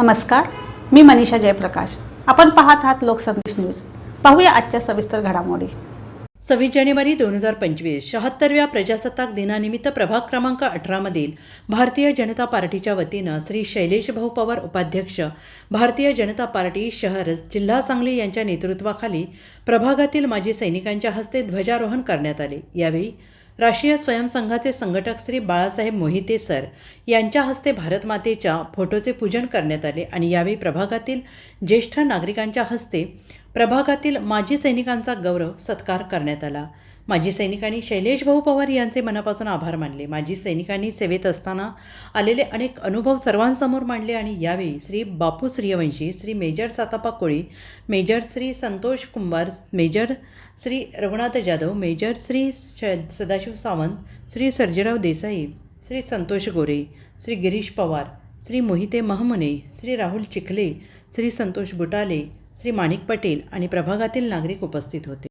नमस्कार मी मनीषा जयप्रकाश. आपण पाहत आहात लोकसंदेश न्यूज. पाहूया आजच्या सविस्तर घडामोडी. सव्वीस जानेवारी दोन हजार पंचवीस शहात्तरव्या प्रजासत्ताक दिनानिमित्त प्रभाग क्रमांक अठरामधील भारतीय जनता पार्टीच्या वतीनं श्री शैलेश भाऊ पवार उपाध्यक्ष भारतीय जनता पार्टी शहर जिल्हा सांगली यांच्या नेतृत्वाखाली प्रभागातील माजी सैनिकांच्या हस्ते ध्वजारोहण करण्यात आले. यावेळी राष्ट्रीय स्वयंसंघाचे संघटक श्री बाळासाहेब मोहिते सर यांच्या हस्ते भारतमातेच्या फोटोचे पूजन करण्यात आले आणि यावेळी प्रभागातील ज्येष्ठ नागरिकांच्या हस्ते प्रभागातील माजी सैनिकांचा गौरव सत्कार करण्यात आला. माजी सैनिकांनी शैलेश भाऊ पवार यांचे मनापासून आभार मानले. माजी सैनिकांनी सेवेत असताना आलेले अनेक अनुभव सर्वांसमोर मांडले आणि यावेळी Shri Bapu Suryavanshi Shri Major Satappa Koli Major Shri Santosh Kumbhar Major Shri Raghunath Jadhav Major Shri श सदाशिव सावंत श्री सर्जेराव देसाई श्री संतोष गोरे श्री गिरीश पवार श्री मोहिते महमुने श्री राहुल चिखले श्री संतोष बुटाले श्री माणिक पटेल आणि प्रभागातील नागरिक उपस्थित होते.